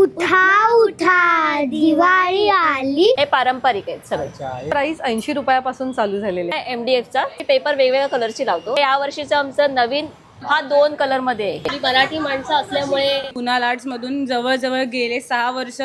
उठा उठा दिवाळी आली. हे पारंपरिक आहेत सगळे. प्राइस ऐंशी रुपयापासून चालू झालेले आहे. एम डी एफचा पेपर वेगवेगळ्या कलरची लावतो. या वर्षीचं आमचं नवीन हा दोन कलरमध्ये आहे. मराठी माणसं असल्यामुळे कुणाल आर्ट्समधून जवळजवळ गेले सहा वर्ष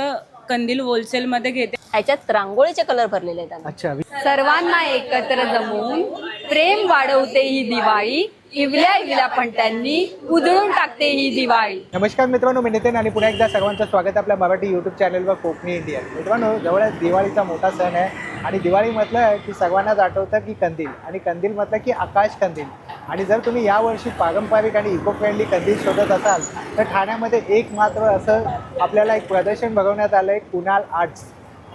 कंदील होलसेलमध्ये घेते. ह्याच्यात रांगोळीचे कलर भरलेले आहेत आम्ही. अच्छा. सर्वांना एकत्र जमवून प्रेम वाढवते ही दिवाळी. इवल्या इवल्या पणत्यांनी उधळून टाकते ही दिवाळी. नमस्कार मित्रांनो मी नितीन आणि पुन्हा एकदा सर्वांचं स्वागत आहे आपल्या मराठी यूट्यूब चॅनलवर कोकणी इंडिया मित्रांनो जवळ दिवाळीचा मोठा सण आहे आणि दिवाळी म्हटलं की सर्वांनाच आठवतं की कंदील आणि कंदील म्हटलं की आकाश कंदील. आणि जर तुम्ही यावर्षी पारंपरिक आणि इको फ्रेंडली कंदील शोधत असाल तर ठाण्यामध्ये एक मात्र असं आपल्याला एक प्रदर्शन भरवण्यात आलं आहे कुणाल आर्ट्स.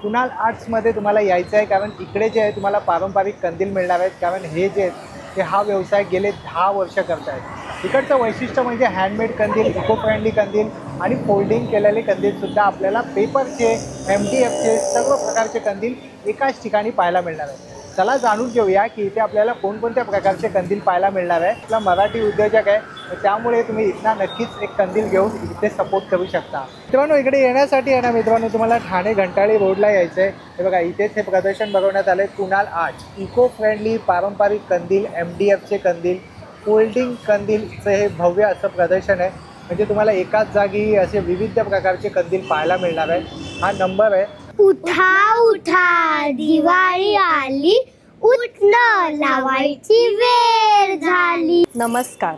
कुणाल आर्ट्समध्ये तुम्हाला यायचं आहे कारण इकडे जे आहे तुम्हाला पारंपरिक कंदील मिळणार आहेत कारण हे जे आहेत ते हा व्यवसाय गेले दहा वर्ष करत आहेत इकडचं वैशिष्ट्य म्हणजे हँडमेड कंदील इको फ्रेंडली कंदील आणि फोल्डिंग केलेले कंदीलसुद्धा आपल्याला पेपरचे एम डी एफचे सर्व प्रकारचे कंदील एकाच ठिकाणी पाहायला मिळणार आहेत. चला जाणून घेऊया की इथे आपल्याला कोणकोणत्या प्रकारचे कंदील पाहायला मिळणार आहे. आपला मराठी उद्योजक आहे. त्यामुळे तुम्ही इथला नक्कीच एक कंदील घेऊन इथे सपोर्ट करू शकता. मित्रांनो इकडे येण्यासाठी आहे ना मित्रांनो तुम्हाला ठाणे घंटाळी रोडला यायचं आहे हे बघा इथेच हे प्रदर्शन बघवण्यात आलं आहे कुणाल आर्ट इको फ्रेंडली पारंपरिक कंदील एम डी एफचे कंदील फोल्डिंग कंदीलचं हे भव्य असं प्रदर्शन आहे. म्हणजे तुम्हाला एकाच जागी असे विविध प्रकारचे कंदील पाहायला मिळणार आहे. हा नंबर आहे. उठा उठा दिवाळी आली. उठणं लावायची वेळ झाली. नमस्कार.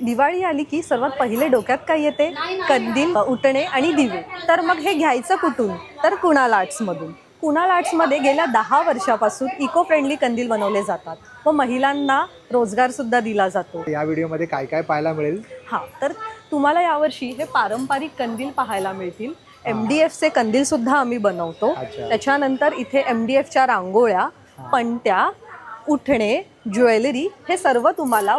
दिवाळी आली की सर्वात पहिले डोक्यात काय येते? कंदील उठणे आणि दिवे. तर मग हे घ्यायचं कुठून? तर कुणाल आर्ट्समधून कुणाल आर्ट्समध्ये गेल्या दहा वर्षापासून इको फ्रेंडली कंदील बनवले जातात. व महिलांना रोजगारसुद्धा दिला जातो. या व्हिडिओमध्ये काय काय पाहायला मिळेल? हां तर तुम्हाला यावर्षी हे पारंपरिक कंदील पाहायला मिळतील. एम डी एफचे कंदीलसुद्धा आम्ही बनवतो. अच्छा. त्याच्यानंतर इथे एम डी एफच्या रांगोळ्या पणत्या उठणे ज्वेलरी हे सर्व तुम्हाला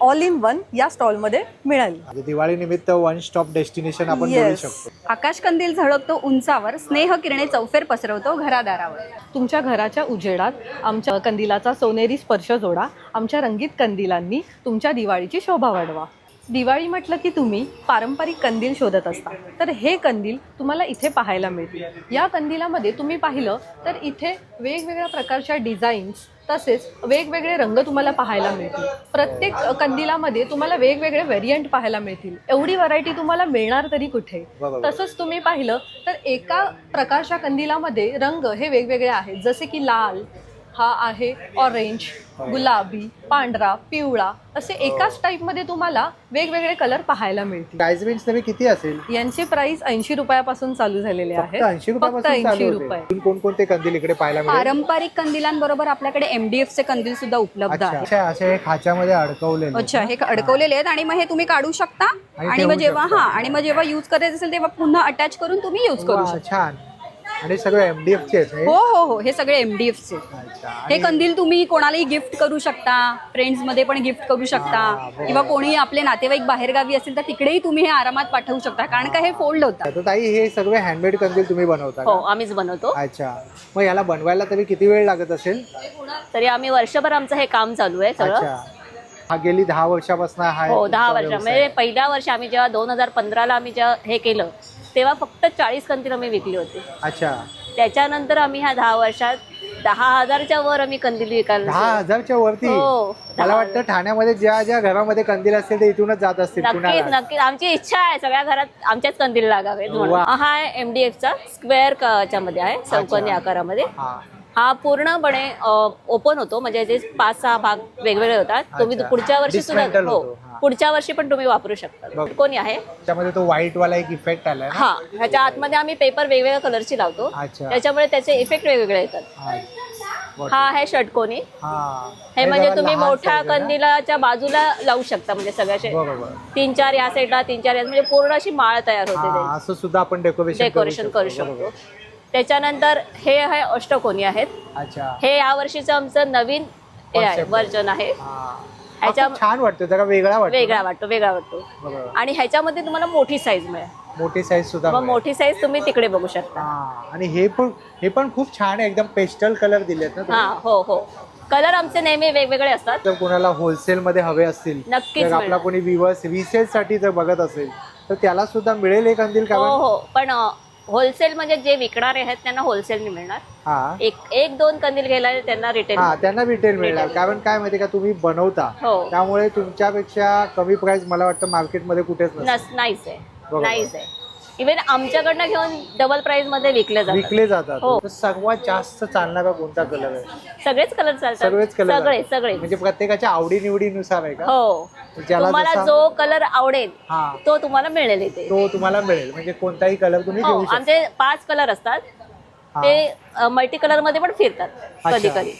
ऑल इन वन या स्टॉलमध्ये मिळेल. म्हणजे दिवाळी निमित्त वन स्टॉप डेस्टिनेशन आपण बोलू. शकतो. आकाश कंदील झळकतो उंचावर स्नेह किरणे चौफेर पसरवतो घरादारावर. तुमच्या घराच्या उजेडात आमच्या कंदिलाचा सोनेरी स्पर्श जोडा आमच्या रंगीत कंदिलांनी तुमच्या दिवाळीची शोभा वाढवा. दिवाळी म्हटलं की तुम्ही पारंपरिक कंदील शोधत असता. तर हे कंदील तुम्हाला इथे पाहायला मिळतील. या कंदिलामध्ये तुम्ही पाहिलं तर इथे वेगवेगळ्या प्रकारच्या डिझाईन्स तसेच वेगवेगळे रंग तुम्हाला पाहायला मिळतील. प्रत्येक कंदिलामध्ये तुम्हाला वेगवेगळे व्हेरियंट पाहायला मिळतील. एवढी व्हरायटी तुम्हाला मिळणार तरी कुठे. तसंच तुम्ही पाहिलं तर एका प्रकारच्या कंदिलामध्ये रंग हे वेगवेगळे आहेत. जसे की लाल हा आहे ऑरेंज गुलाबी पांढरा पिवळा असे एकाच टाईपमध्ये तुम्हाला वेगवेगळे कलर पाहायला मिळतील. प्राइस रेंज तरी किती असेल? यांचे प्राइस ऐंशी रुपयापासून चालू झालेले फक्त ऐंशी फक्त रुपयापासून ऐंशी रुपये. कोणकोणते कंदील इकडे पाहायला मिळेल? पारंपरिक कंदिलांबरोबर आपल्याकडे एमडीएफ चे कंदील सुद्धा उपलब्ध अच्छा आहे अच्छा, असे हे खाच्यामध्ये अडकवलेले. अच्छा हे अडकवलेले आहेत आणि मग हे तुम्ही काढू शकता. आणि आणि ठेवू मग जेव्हा शकता. हा आणि मग जेव्हा युज करायचं असेल तेव्हा पुन्हा अटॅच करून तुम्ही युज करू वा, शकता. छान. आणि सगळे एमडीएफ चे आहेत हे? हो हो हो. सगळे एमडीएफ चे. अच्छा हे कंदील तुम्ही कोणालाही गिफ्ट करू शकता. फ्रेंड्समध्ये पण गिफ्ट करू हा, शकता बरोबर. किंवा कोणी आपले नातेवाईक बाहेरगावी असेल तर तिकडेही तुम्ही हे आरामात पाठवू शकता. कारण का हे फोल्ड होतात तर ताई हे सगळे हँडमेड कंदील तुम्ही बनवता हो का? आम्ही बनवतो. अच्छा. मग याला बनवायला तरी किती वेळ लागत असेल? तरी आम्ही वर्षभर आमचं हे काम चालू आहे सगळं. अच्छा. हा गेली दहा वर्षापासून हा हो दहा वर्ष. म्हणजे पहिल्या वर्षी आम्ही जेव्हा दोन हजार पंधराला आम्ही जेव्हा हे केलं तेव्हा फक्त चाळीस कंदील आम्ही विकली होती. अच्छा. त्याच्यानंतर आम्ही ह्या दहा वर्षात दहा हजारच्या वर आम्ही कंदील विकायला दहा हजारच्या वरती? हो, मला वाटतं ठाण्यामध्ये ज्या ज्या घरामध्ये कंदील असतील ते इथूनच जात असतील नक्कीच पुण्याला. नक्कीच. आमची इच्छा आहे सगळ्या घरात आमच्याच कंदील लागावेत म्हणून. वा. हा आहे एम डी एफचा स्क्वेअर च्या मध्ये आहे चौकोनी. आकारामध्ये. हा. हा पूर्णपणे ओपन होतो म्हणजे याचे पाच सहा भाग वेगवेगळे होतात तुम्ही. पुढच्या वर्षी सुद्धा हो. पुढच्या वर्षी पण तुम्ही वापरू शकता. कोणी आहे त्यामध्ये तो व्हाईट वाला एक इफेक्ट आलाय ना? हा ह्याच्या आतमध्ये आम्ही पेपर वेगवेगळ्या कलरची लावतो. त्याच्यामुळे त्याचे इफेक्ट वेगवेगळे येतात हा. हा आहे षटकोनी हा. म्हणजे तुम्ही मोठ्या? कंदिलाच्या बाजूला लावू शकता म्हणजे सगळ्याचे तीन चार या साईडला तीन चार या म्हणजे पूर्ण अशी माळ तयार होते. असं सुद्धा आपण डेकोरेशन करू शकतो त्याच्यानंतर हे आहे अष्टकोनी आहेत अच्छा हे या वर्षीचं आमचं नवीन हे आहे Concept. वर्जन आहे हा. ह्याच्या- खूप छान वाटतो जरा वेगळा वाटतो वेगळा? वाटतो वेगळा वाटतो बरोबर आणि ह्याच्यामध्ये तुम्हाला मोठी साईज मिळेल मोठी साईज सुद्धा मग मिळेल. मोठी साईज तुम्ही तिकडे बघू शकता हा आणि हे पण हे पण खूप छान आहे एकदम पेस्टल कलर दिलेत ना हा तुम्ही? हो हो कलर आमचे नेहमी वेगवेगळे असतात जर कोणाला होलसेल मध्ये हवे असतील नक्कीच आपला. कोणी विवर्स रिसेल साठी जर बघत असेल तर त्याला सुद्धा मिळेल हे कंदील का हो? हो पण होलसेल म्हणजे जे विकणारे आहेत त्यांना होलसेल मिळणार. हा. एक एक दोन कंदील घ्यायला त्यांना रिटेल हा त्यांना रिटेल मिळणार. कारण काय माहिती का तुम्ही बनवता. हो. त्यामुळे तुमच्यापेक्षा कमी प्राइस मला वाटतं मार्केटमध्ये कुठेच नसते नस नाहीच आहे. बरोबर. नाहीच आहे. इव्हन आमच्याकडनं घेऊन डबल प्राइसमध्ये विकले जातात. विकले जातात. हो. तर सर्वात जास्त चालणारा कोणता कलर आहे? सगळेच कलर चालतात. सर्वच कलर सगळे सगळे. म्हणजे प्रत्येकाच्या आवडीनिवडीनुसार आहे का? हो. ज्याला तुम्हाला जसा- जो कलर आवडेल हा. तो तुम्हाला मिळेल इथे. तो तुम्हाला मिळेल. म्हणजे कोणताही कलर तुम्ही हो घेऊ शकता. आमचे पाच कलर असतात. हा. ते मल्टी कलरमध्ये पण फिरतात अच्छा. कधी कधी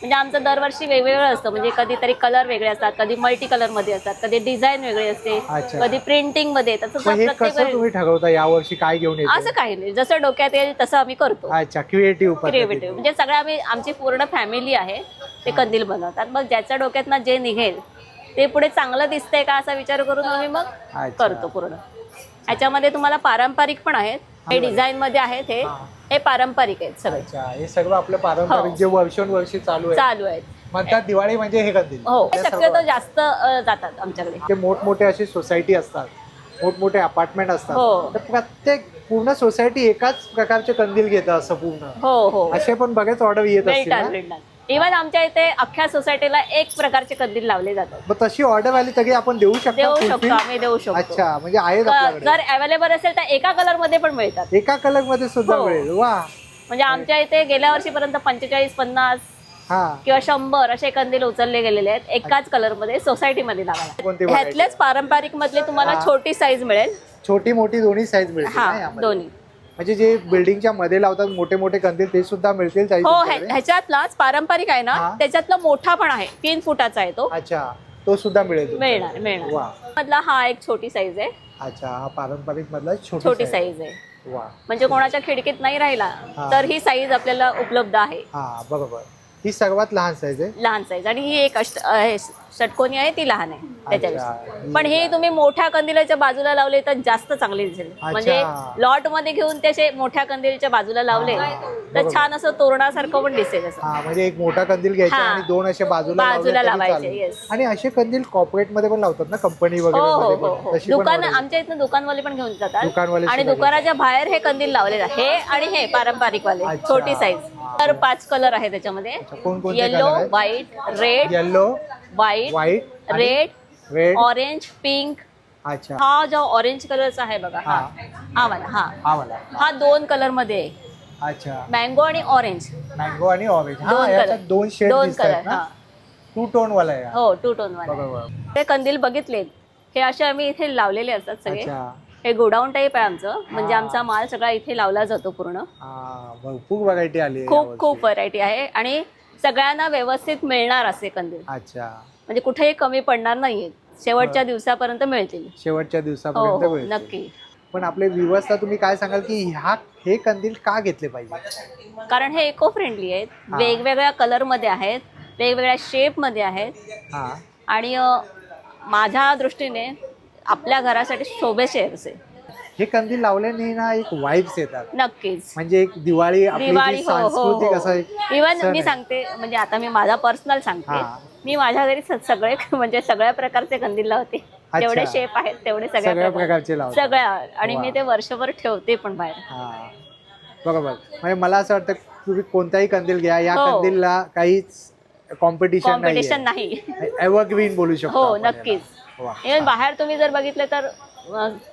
म्हणजे आमचं दरवर्षी वेगवेगळं असतं. म्हणजे कधीतरी कलर वेगळे असतात कधी मल्टी कलरमध्ये असतात कधी डिझाईन वेगळी असते अच्छा. कधी प्रिंटिंगमध्ये तसं मग हे प्रत्येक कसं वेळी- तुम्ही ठरवता यावर्षी काय घेऊन असं येते काही नाही. जसं डोक्यात येईल तसं आम्ही करतो. अच्छा क्रिएटिव्ह क्रिएटिव्ह म्हणजे सगळं आम्ही आमची पूर्ण फॅमिली आहे ते कंदील बनवतात. मग ज्याच्या डोक्यात जे निघेल ते पुढे चांगलं दिसतंय का असा विचार करून आम्ही मग अच्छा. करतो पूर्ण. ह्याच्यामध्ये तुम्हाला पारंपरिक पण आहेत हे डिझाईन मध्ये आहेत हे. हा. हे पारंपरिक आहेत सगळे. अच्छा हे सगळं आपलं पारंपरिक हो. जे वर्षोनवर्षी चालू आहे. चालू आहेत. म्हणतात दिवाळी म्हणजे हे कंदील हो त्या शक्यतो जास्त अ, जातात आमच्याकडे. जे मोठमोठे अशी सोसायटी असतात मोठमोठे अपार्टमेंट हो. असतात तर प्रत्येक पूर्ण सोसायटी एकाच प्रकारचे कंदील घेतं असं पूर्ण. हो हो. असे पण बरेच ऑर्डर येत असतील? मिळतात. इव्हन आमच्या इथे अख्ख्या सोसायटीला एक प्रकारचे कंदील लावले जातात मग तशी ऑर्डर आली तरी आपण देऊ शकतो देऊ? शकतो आम्ही देऊ शकतो. अच्छा म्हणजे आहेत आपल्याकडे. जर अवेलेबल असेल तर एका कलरमध्ये पण मिळतात. एका कलरमध्ये सुद्धा हो. मिळेल. वा. म्हणजे आमच्या इथे गेल्या वर्षीपर्यंत पंचेचाळीस पन्नास हा. किंवा शंभर असे कंदील उचलले गेलेले आहेत एकाच कलरमध्ये सोसायटीमध्ये लावायला. कोणती variety? ह्यातलेच पारंपरिक मधले तुम्हाला हा. छोटी साईज मिळेल. छोटी मोठी दोन्ही साईज मिळतील ना हा? दोन्ही. म्हणजे जे बिल्डिंगच्या मध्ये लावतात मोठे मोठे कंदील ते सुद्धा मिळतील ताई हो तुमच्याकडे? ह्याच्यातलाच पारंपरिक आहे ना. त्याच्यातला मोठा पण आहे तीन फुटाचा आहे तो अच्छा तो सुद्धा मिळेल तुमच्याकडे? मिळणार मिळणार वा मधला हा एक छोटी साईज आहे अच्छा हा पारंपरिक मधला छोटी. साईज आहे वा म्हणजे कोणाच्या खिडकीत नाही राहिला हा. तर ही साईज आपल्याला उपलब्ध आहे हा बरोबर ही सर्वात लहान साईज आहे लहान साईज आणि ही एक अष्ट अ, हे षटकोनी आहे ती लहान आहे त्याच्यापेक्षा. पण हे तुम्ही मोठ्या कंदिलाच्या बाजूला लावले तर जास्त चांगले दिसेल. म्हणजे लॉटमध्ये घेऊन त्याचे मोठ्या कंदिलच्या बाजूला लावले तर छान असं तोरणासारखं पण दिसेल असं. म्हणजे एक मोठा कंदील घ्यायचा. आणि दोन असे बाजूला बाजूला लावायचे. आणि असे कंदील कॉर्पोरेटमध्ये पण लावतात ना कंपनी हो वगैरे हो मध्ये हो. हो दुकान आमच्या इथनं दुकानवाले पण घेऊन जातात. आणि दुकानाच्या बाहेर हे कंदील लावले हे आणि हे पारंपरिक वाले. छोटी साईज तर पाच कलर आहे त्याच्यामध्ये. Yellow? White red yellow white white red red orange pink अच्छा. हा जो ऑरेंज कलरचा आहे बघा हा. हा. वाला हा. हा मला हा दोन कलरमध्ये आहे. अच्छा. मँगो आणि ऑरेंज मँगो आणि ऑरेंज हा याच्यात कलर दोन शेड दोन कलर ना? हा. टू टोन वाला आहे हा. हो टू टोन वाला ते कंदील बघितलेत. हे असे आम्ही इथे लावलेले असतात सगळे. अच्छा. हे गोडाऊन टाईप आहे आमचं. म्हणजे हा. आमचा माल सगळा इथे लावला जातो पूर्ण. हा भरपूर व्हरायटी आली आहे खूप यावर्षी. खूप व्हरायटी आहे. आणि सगळ्यांना व्यवस्थित मिळणार असे कंदील. अच्छा. म्हणजे कुठेही कमी पडणार नाहीये. शेवटच्या दिवसापर्यंत मिळतील. शेवटच्या हो दिवसापर्यंत हो मिळतील. नक्की. पण आपले व्यवस्था तुम्ही काय सांगाल की ह्या हे कंदील का घेतले पाहिजे? कारण हे इको फ्रेंडली आहेत. हा. वेगवेगळ्या कलरमध्ये आहेत. वेगवेगळ्या शेपमध्ये आहेत. हा. आणि अ, माझ्या दृष्टीने आपल्या घरासाठी शोभेचे असे. हे कंदील लावल्याने ना एक वाईब्स येतात नक्कीच म्हणजे एक दिवाळी आपली दिवाळी जी हो हो सांस्कृतिक असा एक इवन सण मी आहे. सांगते म्हणजे आता मी माझा पर्सनल सांगते हा. मी माझ्या घरी स- सगळे म्हणजे सगळ्या प्रकारचे कंदील लावते. जेवढे शेप आहेत तेवढे सगळ्या सगळ्या प्रकार- प्रकारचे लावतात. सगळ्या आणि मी. ते वर्षभर ठेवते पण बाहेर हा बरोबर म्हणजे मला असं वाटतं तुम्ही कोणताही कंदील घ्या या हो. कंदीलला काहीच कॉम्पिटिशन कॉम्पिटिशन नाही एव्हरग्रीन बोलू शकतो हो आपण याला. नक्कीच वा. इव्हन बाहेर तुम्ही जर बघितले तर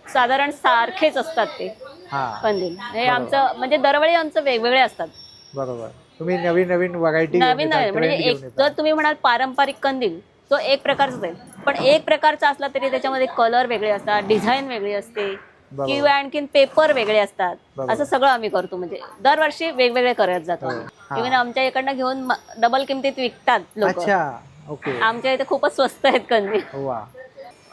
साधारण सारखेच असतात ते हा. कंदील हे बरोबर. आमचं म्हणजे दरवेळी आमचं वेगवेगळे असतात. बरोबर. तुम्ही नवीन नवीन व्हरायटी नवीन नवीन म्हणजे एक जर तुम्ही म्हणाल पारंपरिक कंदील तो एक प्रकारचाच आहे. पण एक प्रकारचा असला तरी त्याच्यामध्ये कलर वेगळे असतात डिझाईन वेगळी असते. किंवा आणखीन पेपर वेगळे असतात. असं सगळं आम्ही करतो म्हणजे दरवर्षी वेगवेगळे करत जातो. हो. हा. इव्हन आमच्या इकडनं घेऊन डबल किमतीत विकतात लोक. अच्छा. ओके. आमच्या इथे खूपच स्वस्त आहेत कंदील.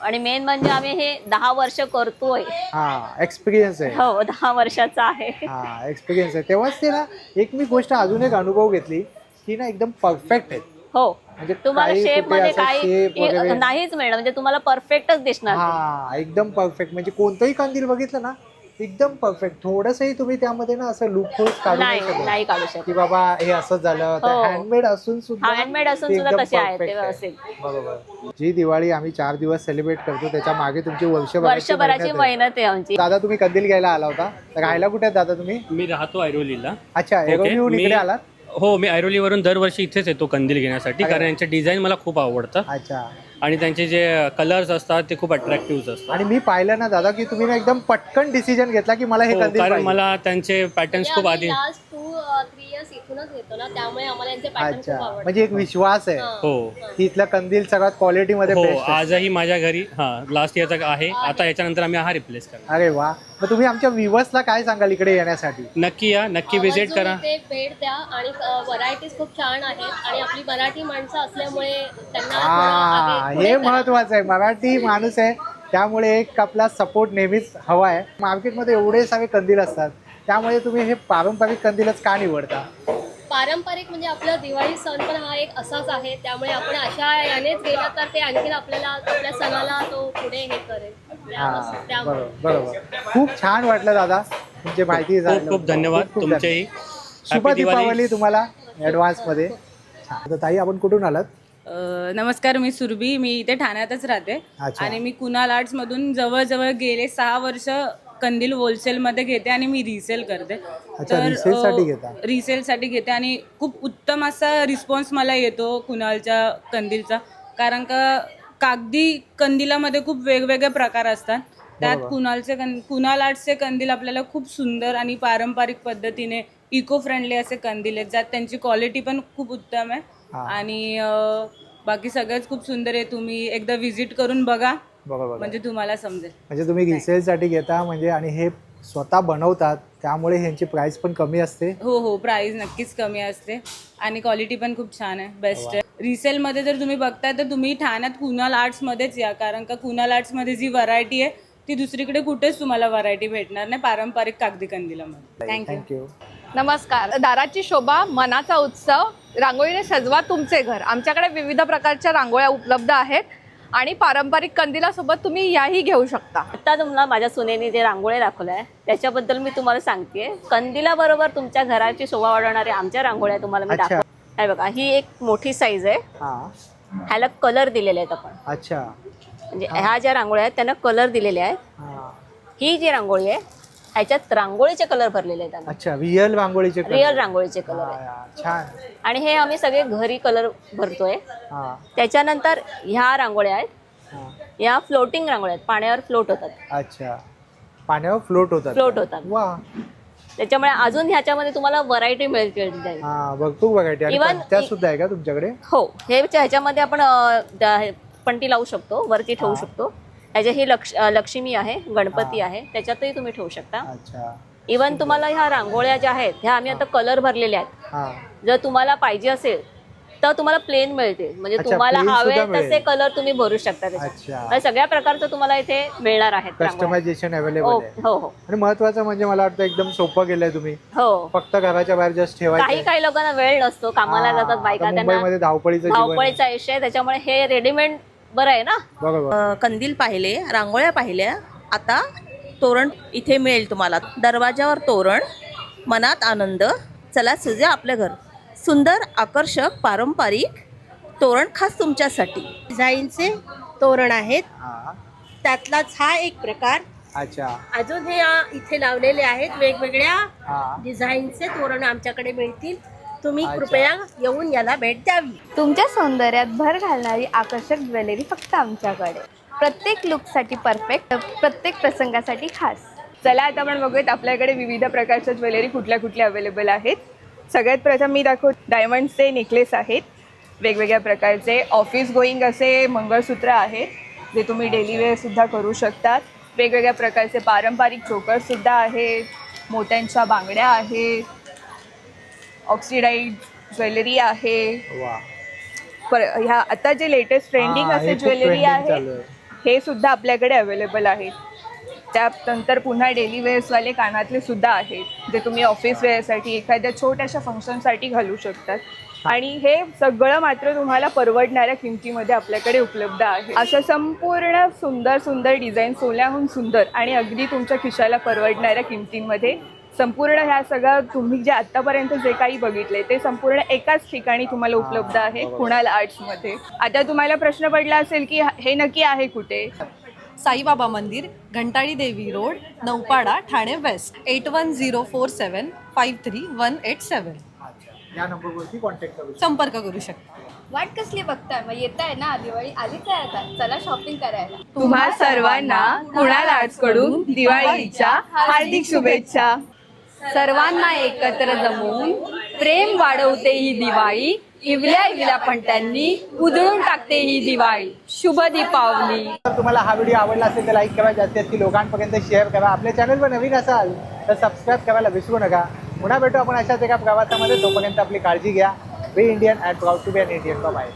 आणि मेन म्हणजे आम्ही हे दहा वर्ष करतोय. हा एक्सपिरियन्स आहे. हो दहा वर्षाचा आहे. हा एक्सपिरियन्स आहे. तेव्हाच ते ना एक मी गोष्ट अजून एक अनुभव घेतली की ना एकदम परफेक्ट आहे हो. म्हणजे तुम्हाला काही शेप कुठे मध्ये असं काही shape वगैरे- नाहीच मिळणार म्हणजे तुम्हाला परफेक्टच दिसणार. हा एकदम परफेक्ट म्हणजे कोणतंही कंदील बघितलं ना एकदम परफेक्ट थोडंसंही तुम्ही त्यामध्ये ना असं लुक काढू नाही नाही शकत. नाही काढू शकत. की बाबा हे असं झालं तर हो. हँडमेड असून सुद्धा हँडमेड असून ते सुद्धा एकदम कसे आहेत perfect ते आहे. बरोबर. जी दिवाळी आम्ही चार दिवस सेलिब्रेट करतो त्याच्यामागे तुमची वर्षभराची वर्षभराची मेहनत आहे. मेहनत आहे आमची. दादा तुम्ही कंदील घ्यायला आला होता? तर राहायला कुठे आहेत दादा तुम्ही? मी राहतो ऐरोलीला. अच्छा ओके, एरोलीहून मी- इकडे आलात? हो मी ऐरोलीवरून दरवर्षी इथेच येतो कंदील घेण्यासाठी कारण यांचे डिझाईन मला खूप आवडतं. अच्छा. आणि त्यांचे जे कलर्स असतात ते खूप अट्रॅक्टिव्ह असतात. आणि मी पाहिलं ना दादा की तुम्ही ना एकदम पटकन डिसिजन घेतला की मला हे हो, कंदील कारण पाहिजे. मला त्यांचे पॅटर्न्स खूप आधी लास्ट टू थ्री इयर्स इथूनच घेतो ना त्यामुळे आम्हाला यांचे पॅटर्न अच्छा. खूप आवडतात. म्हणजे एक विश्वास आहे. हो. की इथला कंदील सगळ्यात क्वालिटी मध्ये हो बेस्ट आहे. आजही माझ्या घरी हा लास्ट इयरचा आहे. आता याच्यानंतर आम्ही हा रिप्लेस करणार. अरे वा. मग तुम्ही आमच्या व्ह्युअर्सला काय सांगाल इकडे येण्यासाठी? नक्की या नक्की विजिट करा. ते भेट द्या आणि व्हरायटीज खूप छान आहेत आणि आपली मराठी माणसं असल्यामुळे त्यांना थोडं हा आगे पुढे हे करा. महत्वाचं आहे. मराठी माणूस आहे त्यामुळे एक आपला सपोर्ट नेहमीच हवा आहे. मार्केटमध्ये एवढे सारे कंदील असतात त्यामुळे तुम्ही हे पारंपरिक कंदीलच का निवडता? पारंपरिक म्हणजे आपलं दिवाळी सण पण हा एक असाच आहे त्यामुळे आपण अशा यानेच गेला तर ते आणखीन आपल्याला आपल्या सणाला तो पुढे हे करेल. हा बरोबर बरोबर. खूप छान वाटलं दादा तुमची माहिती खूप धन्यवाद तुमचेही. शुभ. दीपावली तुम्हाला ऍडव्हान्समध्ये. तर ताई आपण कुठून आलात? अ, नमस्कार मी सुरभी. मी इथे ठाण्यातच राहते. अच्छा. आणि मी कुणाल आर्ट्स मधून जवळजवळ गेले सहा वर्ष कंदील होलसेल मध्ये घेते आणि मी रिसेल करते. अच्छा, resale साठी घेता? रिसेल साठी घेते आणि खूप उत्तम असा रिस्पॉन्स मला येतो कुणालच्या कंदीलचा. कारण का कागदी कंदिलामध्ये खूप वेगवेगळे प्रकार असतात. त्यात बरोबर. कुणालचे कं कुणाल आर्ट्सचे कंदील आपल्याला खूप सुंदर आणि पारंपरिक पद्धतीने इको फ्रेंडली असे कंदील आहेत. ज्यात त्यांची क्वालिटी पण खूप उत्तम आहे. हा. आणि अ, बाकी सगळंच खूप सुंदर आहे. तुम्ही एकदा व्हिजिट करून बघा. म्हणजे तुम्हाला समजेल. म्हणजे तुम्ही रिसेलसाठी घेता म्हणजे आणि हे स्वतः बनवतात त्यामुळे ह्यांची प्राइस पण कमी असते. हो हो. प्राइस नक्कीच कमी असते. आणि क्वालिटी पण खूप छान आहे. बेस्ट आहे. रिसेलमध्ये जर तुम्ही बघताय तर तुम्ही ठाण्यात कुणाल आर्ट्समध्येच या. कारण का कुणाल आर्ट्समध्ये जी व्हरायटी आहे ती दुसरीकडे कुठेच तुम्हाला व्हरायटी भेटणार नाही. पारंपरिक कागदी कंदिलामध्ये. थँक्यू थँक्यू नमस्कार. दाराची शोभा मनाचा उत्सव रांगोळीने सजवा तुमचे घर. आमच्याकडे विविध प्रकारच्या रांगोळ्या उपलब्ध आहेत आणि पारंपरिक कंदिलासोबत तुम्ही याही घेऊ शकता. आता तुम्हाला माझ्या सुनेने जे रांगोळ्या दाखवल्या आहे त्याच्याबद्दल मी तुम्हाला सांगते कंदिलाबरोबर तुमच्या घराची शोभा वाढवणाऱ्या आमच्या रांगोळ्या तुम्हाला मी. दाखव हे बघा ही एक मोठी साईज आहे. हा. ह्याला कलर दिलेले आहेत आपण. अच्छा. म्हणजे ह्या ज्या रांगोळ्या आहेत त्यांना कलर दिलेले आहेत. हा. ही जी रांगोळी आहे ह्याच्यात रांगोळीचे कलर भरलेले आहेत आम्ही. अच्छा रिअल रांगोळीचे color. रिअल रांगोळीचे कलर हा, छान. आणि हे आम्ही सगळे घरी कलर भरतोय. हा. त्याच्यानंतर ह्या रांगोळ्या आहेत. हा. या फ्लोटिंग रांगोळ्या आहेत. पाण्यावर फ्लोट होतात. अच्छा. पाण्यावर फ्लोट होतात. फ्लोट होतात. वा. त्याच्यामुळे अजून ह्याच्यामध्ये तुम्हाला व्हरायटी मिळतील जाईल हा भरपूर व्हरायटी आणि Even- त्या सुद्धा आहे का तुमच्याकडे? हो हे ह्याच्यामध्ये आपण अ, पणती लावू शकतो वरती ठेवू शकतो. ह्याच्या ही लक्ष अ, लक्ष्मी आहे गणपती आहे त्याच्यातही तुम्ही ठेवू शकता. अच्छा. इवन तुम्हाला ह्या रांगोळ्या ज्या आहेत ह्या आम्ही आता कलर भरलेल्या आहेत. हा. जर तुम्हाला पाहिजे असेल तर तुम्हाला प्लेन मिळतील. म्हणजे अच्छा, तुम्हाला plain हवे सुद्धा मिळेल. तसे कलर तुम्ही भरू शकता त्याच्यात. अच्छा. म्हणजे सगळ्या प्रकारचं तुम्हाला इथे मिळणार आहेत रांगोळ्या. कस्टमायझेशन अवेलेबल हो आहे. हो हो. आणि महत्वाचं म्हणजे मला वाटतं एकदम सोपं केलंय तुम्ही. हो. फक्त घराच्या बाहेर जस्ट काही ठेवायचं काही लोकांना वेळ नसतो कामाला जातात बायका त्यांना मुंबईमध्ये धावपळीचं जीवन आहे. धावपळीचा आहे त्याच्यामुळे हे रेडीमेड बरं आहे ना? बरोबर. अ, कंदील पाहिले रांगोळ्या पाहिल्या आता तोरण इथे मिळेल तुम्हाला. दरवाजावर तोरण मनात आनंद चला सजा आपलं घर. सुंदर आकर्षक पारंपरिक तोरण खास तुमच्यासाठी. डिझाईनचे तोरण आहेत. हा. त्यातलाच हा एक प्रकार. अच्छा. अजून हे इथे लावलेले आहेत वेगवेगळ्या हा. डिझाईनचे तोरण आमच्याकडे मिळतील. तुम्ही अच्छा. कृपया येऊन याला भेट द्यावी. तुमच्या सौंदर्यात भर घालणारी आकर्षक ज्वेलरी फक्त आमच्याकडे. प्रत्येक लुकसाठी परफेक्ट प्रत्येक प्रसंगासाठी खास. चला आता आपण बघूयात आपल्याकडे विविध प्रकारच्या ज्वेलरी कुठल्या कुठल्या अवेलेबल आहेत. सगळ्यात प्रथम मी दाखव डायमंडचे नेकलेस आहेत. वेगवेगळ्या प्रकारचे ऑफिस गोईंग असे मंगळसूत्र आहेत जे तुम्ही डेली वेअरसुद्धा करू शकतात. वेगवेगळ्या प्रकारचे पारंपरिक चोकरसुद्धा आहेत मोत्यांच्या बांगड्या आहेत ऑक्सिडाईज ज्वेलरी आहे. वा पर ह्या आता जे लेटेस्ट ट्रेंडिंग हा, असे खूप ज्वेलरी trending आहे चालू आहे. हे सुद्धा आपल्याकडे अवेलेबल आहेत त्यानंतर पुन्हा डेली वेअर्सवाले कानातले सुद्धा आहेत जे तुम्ही ऑफिस वेअरसाठी एखाद्या छोट्याशा फंक्शनसाठी घालू शकतात. आणि हे सगळं मात्र तुम्हाला परवडणाऱ्या किमतीमध्ये आपल्याकडे उपलब्ध आहे. अशा संपूर्ण सुंदर सुंदर डिझाईन सोन्याहून सुंदर आणि अगदी तुमच्या खिशाला परवडणाऱ्या किमतींमध्ये संपूर्ण ह्या सगळं तुम्ही जे आतापर्यंत जे काही बघितले ते संपूर्ण एकाच ठिकाणी तुम्हाला उपलब्ध आहे कुणाल आर्ट्समध्ये आता तुम्हाला प्रश्न पडला असेल की हे नक्की आहे कुठे? साईबाबा मंदिर Ghantali Devi road Naupada Thane west. Eight one zero four seven five three one eight seven. या नंबरवरती कॉन्टॅक्ट करू संपर्क करू शकता. वाट कसली बघताय? मग येत आहे ना दिवाळी आलीच आहे आता. चला शॉपिंग करायला. तुम्हा सर्वांना कुणाल आर्ट्सकडून दिवाळीच्या हार्दिक शुभेच्छा. सर्वांना एकत्र जमवून प्रेम वाढवते ही दिवाळी. इवल्या इवल्या पणत्यांनी उधळून टाकते ही दिवाळी. शुभ दीपावली. जर तुम्हाला हा व्हिडिओ आवडला असेल तर लाईक करा जास्तीत जास्त लोकांपर्यंत शेअर करा. आपल्या चॅनलवर नवीन असाल तर सबस्क्राईब करायला विसरू नका. पुन्हा भेटू आपण अशाच एका प्रवासामध्ये. तोपर्यंत आपली काळजी घ्या. Be Indian and proud to be an Indian bye